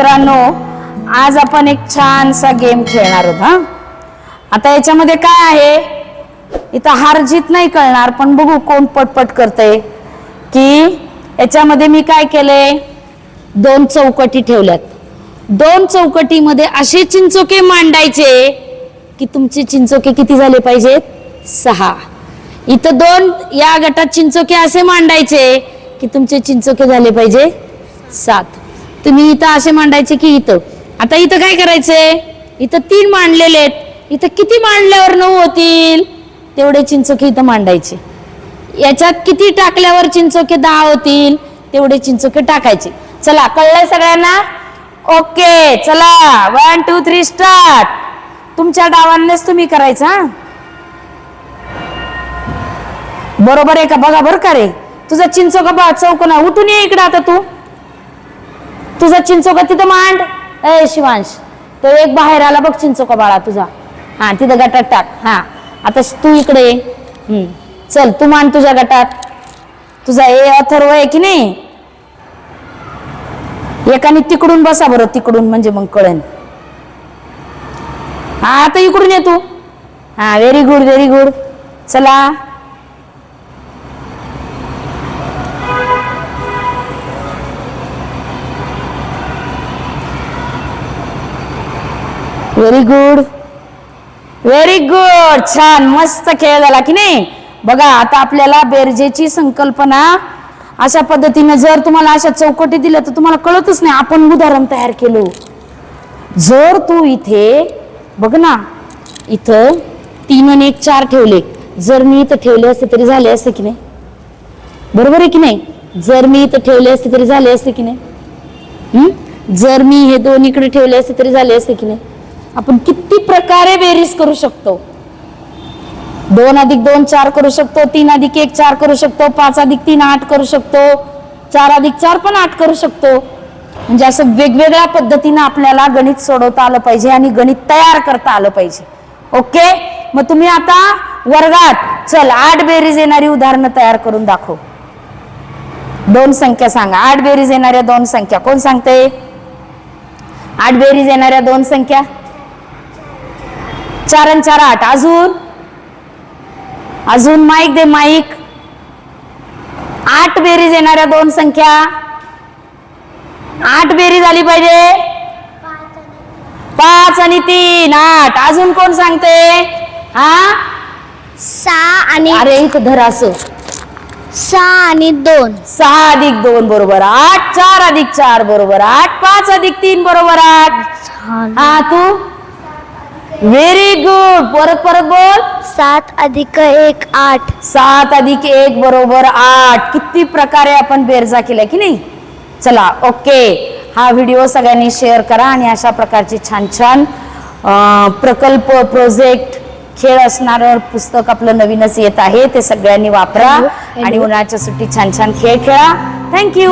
मित्रांनो आज आपण एक छानसा गेम खेळणार आहोत हा? आता याच्यामध्ये काय आहे? इथं हार जीत नाही कळणार पण बघू कोण पटपट करतय. की याच्यामध्ये मी काय केलंय? दोन चौकटी ठेवल्यात. दोन चौकटीमध्ये असे चिंचोके मांडायचे की तुमचे चिंचोके किती झाले पाहिजेत? सहा. इथं दोन या गटात चिंचोके असे मांडायचे की तुमचे चिंचोके झाले पाहिजे? सात. तुम्ही इथं असे मांडायचे की इथं. आता इथं काय करायचंय इथं तीन मांडलेले आहेत. इथं किती मांडल्यावर नऊ होतील? तेवढे चिंचोके इथं मांडायचे. याच्यात किती टाकल्यावर चिंचोके दहा होतील? तेवढे चिंचोके टाकायचे. चला कळलंय सगळ्यांना? ओके चला. वन टू थ्री स्टार्ट तुमच्या डावांनीच तुम्ही करायचं हा? बरोबर आहे का? बघा बरं का रे. तुझा चिंचोका बा चौकोना. उठून ये इकडे आता तू. तुझा चिंचोका तिथं मांड. ए शिवांश तो एक बाहेर आला बघ चिंचोका बाळा तुझा. हा तिथं गटात टाक. हा आता तू इकडे ये. हम्म. चल तू मांड तुझ्या गटात. तुझा ए अथर्व आहे की नाही? एकाने तिकडून बसा बरं तिकडून म्हणजे मग कळेन हा आता इकडून ये तू. हा व्हेरी गुड व्हेरी गुड चला. व्हेरी गुड व्हेरी गुड छान. मस्त खेळ झाला की नाही? बघा आता आपल्याला बेरजेची संकल्पना अशा पद्धतीने जर तुम्हाला अशा चौकटी दिल्या तर तुम्हाला कळतच नाही आपण उदाहरण तयार केलो. जर तू इथे बघ ना इथं तीन आणि एक चार ठेवले. जर मी इथं ठेवले असते तरी झाले असते की नाही? बरोबर आहे की नाही? जर मी इथं ठेवले असते तरी झाले असते की नाही? जर मी हे दोन इकडे ठेवले असते तरी झाले असते की नाही? आपण किती प्रकारे बेरीज करू शकतो? दोन अधिक दोन चार करू शकतो. तीन अधिक एक चार करू शकतो. पाच अधिक तीन आठ करू शकतो. चार अधिक चार पण आठ करू शकतो. म्हणजे असं वेगवेगळ्या पद्धतीनं आपल्याला गणित सोडवता आलं पाहिजे आणि गणित तयार करता आलं पाहिजे. ओके? मग तुम्ही आता वर्गात चल आठ बेरीज येणारी उदाहरणं तयार करून दाखव. दोन संख्या सांगा. आठ बेरीज येणाऱ्या दोन संख्या. कोण सांगते आठ बेरीज येणाऱ्या दोन संख्या? चार आणि चार आठ अजून? अजून माईक दे माईक. आठ बेरीज येणाऱ्या दोन संख्या. आठ बेरीज आली पाहिजे. पाच आणि तीन. आठ. अजून कोण सांगते? हा? सहा आणि अरे इथं धर असं. सहा आणि दोन. सहा अधिक दोन बरोबर. आठ चार अधिक चार बरोबर. आठ पाच अधिक तीन बरोबर. आठ. हा तू? व्हेरी गुड परत परत बोल. सात अधिक एक आठ. सात अधिक एक बरोबर आठ. किती प्रकारे आपण बेरजा केल्या की नाही? चला ओके. हा व्हिडिओ सगळ्यांनी शेअर करा आणि अशा प्रकारचे छान छान प्रकल्प प्रोजेक्ट खेळ असणारं पुस्तक आपलं नवीनच येत आहे ते सगळ्यांनी वापरा. आणि उन्हाळ्याच्या सुट्टीत छान छान खेळ खेळा. थँक्यू